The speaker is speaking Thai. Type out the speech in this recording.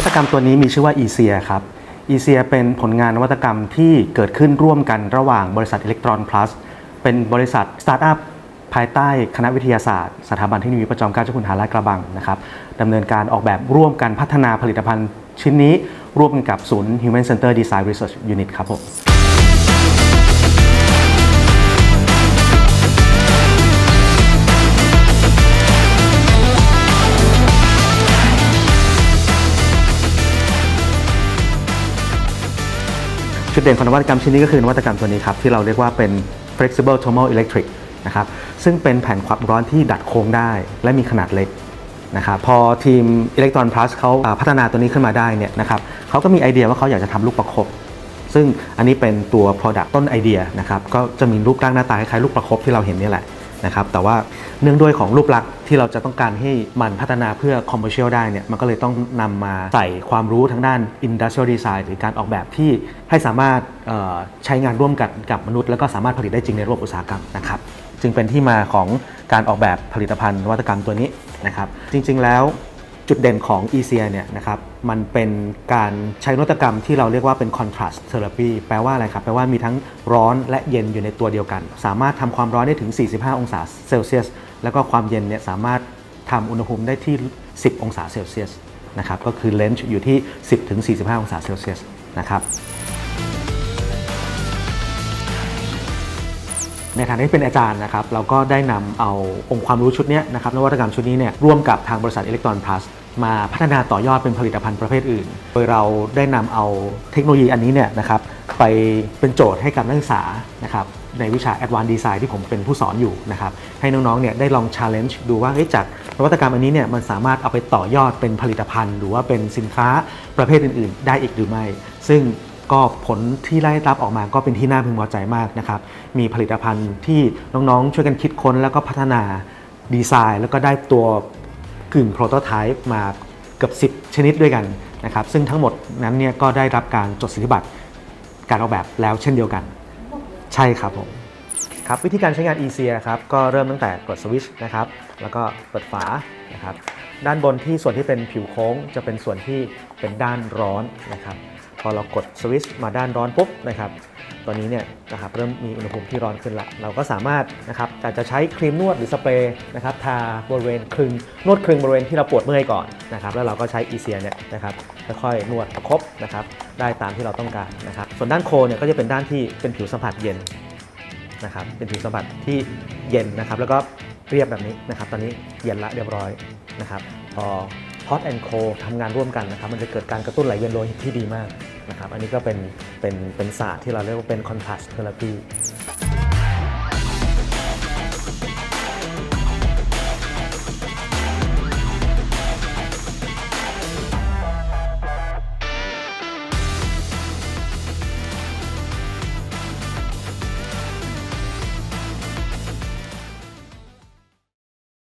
ัตกรรมตัวนี้มีชื่อว่า e c ียครับ e c ียเป็นผลงานนวัตกรรมที่เกิดขึ้นร่วมกันระหว่างบริษัทอิเล็กตรอนพลัสเป็นบริษัทสตาร์ทอัพภายใต้คณะวิทยาศาสตร์ สถาบันเทคโนโลยีประจอมเกล้าเจ้าคุณทหารลาดกระบังนะครับดำเนินการออกแบบร่วมกันพัฒนาผลิตภัณฑ์ชิ้นนี้ ร่วมกันกับศูนย์ Human Center Design Research Unit ครับผม จุดเด่นของนวัตกรรมชิ้นนี้ก็คือนวัตกรรมตัวนี้ครับที่เราเรียกว่าเป็น flexible thermal electric นะครับซึ่งเป็นแผ่นความร้อนที่ดัดโค้งได้ และมีขนาดเล็กนะครับพอทีม Electron Plus เขาพัฒนาตัวนี้ขึ้นมาได้เนี่ยนะครับเขาก็มีไอเดียว่าเขาอยากจะทำลูกประคบซึ่งอันนี้เป็นตัว Product ต้นไอเดียนะครับก็จะมีรูปร่างหน้าตาคล้ายๆลูกประคบที่เราเห็นนี่แหละ นะครับแต่ว่าเนื่องด้วยของรูปลักษณ์ที่เราจะต้องการให้มันพัฒนาเพื่อคอมเมอร์เชียลได้เนี่ยมันก็เลยต้องนำมาใส่ความรู้ทางด้าน industrial design หรือการออกแบบที่ให้สามารถใช้งานร่วมกันกับมนุษย์ แล้วก็สามารถผลิตได้จริงในระบบอุตสาหกรรมนะครับจึงเป็นที่มาของการออกแบบผลิตภัณฑ์นวัตกรรมตัวนี้นะครับจริง ๆ แล้ว จุดเด่นของ e c ียเนี่ยนะครับมันเป็นการใช้นวัตกรรมที่เราเรียกว่าเป็น contrast therapy แปลว่าอะไรครับ แปลว่ามีทั้งร้อนและเย็นอยู่ในตัวเดียวกัน สามารถทำความร้อนได้ถึง 45 องศาเซลเซียส แล้วก็ความเย็นเนี่ยสามารถทำอุณหภูมิได้ที่ 10 องศาเซลเซียสนะครับก็คือเลนจ์อยู่ที่ 10 ถึง 45 องศาเซลเซียสนะครับในฐานะที่เป็นอาจารย์นะครับเราก็ได้นำเอาองค์ความรู้ชุดนี้นะครับนวัตกรรมชุดนี้เนี่ยร่วมกับทางบริษัทอิเล็กตรอนพลัส มาพัฒนาต่อยอดเป็นผลิตภัณฑ์ประเภทอื่น โดยเราได้นำเอาเทคโนโลยีอันนี้เนี่ยนะครับไปเป็นโจทย์ให้กับนักศึกษานะครับในวิชา Advanced Design ที่ผมเป็นผู้สอนอยู่นะครับให้น้องๆเนี่ยได้ลอง challenge ดูว่าจากนวัตกรรมอันนี้เนี่ยมันสามารถเอาไปต่อยอดเป็นผลิตภัณฑ์ หรือว่าเป็นสินค้าประเภทอื่น ๆ ได้อีกหรือไม่ ซึ่งก็ผลที่ได้รับออกมาก็เป็นที่น่าพึงพอใจมากนะครับมีผลิตภัณฑ์ที่น้องๆ ช่วยกันคิดค้นแล้วก็พัฒนาดีไซน์ แล้วก็ได้ตัว กึ่งโปรโตไทป์มาเกือบ 10 ชนิดด้วยกันนะครับซึ่งทั้งหมดนั้นเนี่ยก็ได้รับการจดสิทธิบัตรการออกแบบแล้วเช่นเดียวกัน ใช่ครับผมครับวิธีการใช้งาน e c ีครับก็เริ่มตั้งแต่กดสวิตช์นะครับแล้วก็เปิดฝานะครับด้านบนที่ส่วนที่เป็นผิวโค้งจะเป็นส่วนที่เป็นด้านร้อนนะครับ พอเรากดสวิตช์มาด้านร้อนปุ๊บนะครับตอนนี้เนี่ยนะครับเริ่มมีอุณหภูมิที่ร้อนขึ้นละ เราก็สามารถนะครับอาจจะใช้ครีมนวดหรือสเปรย์นะครับทาบริเวณคลึงนวดคลึงบริเวณที่เราปวดเมื่อยก่อนนะครับแล้วเราก็ใช้ e c ีเนี่ยนะครับค่อยๆนวดประคบนะครับได้ตามที่เราต้องการนะครับส่วนด้านโคเนี่ยก็จะเป็นด้านที่เป็นผิวสัมผัสเย็นนะครับเป็นผิวสัมผัสที่เย็นนะครับแล้วก็เรียบแบบนี้นะครับตอนนี้เย็นละเรียบร้อยนะครับพอ hot and cold ทำงานร่วมกันนะครับมันจะเกิดการกระตุ้นไหลเวียนโลหิตที่ดีมากนะครับอันนี้ก็เป็นเป็นเป็นศาสตร์ที่เราเรียกว่าเป็น contrast therapy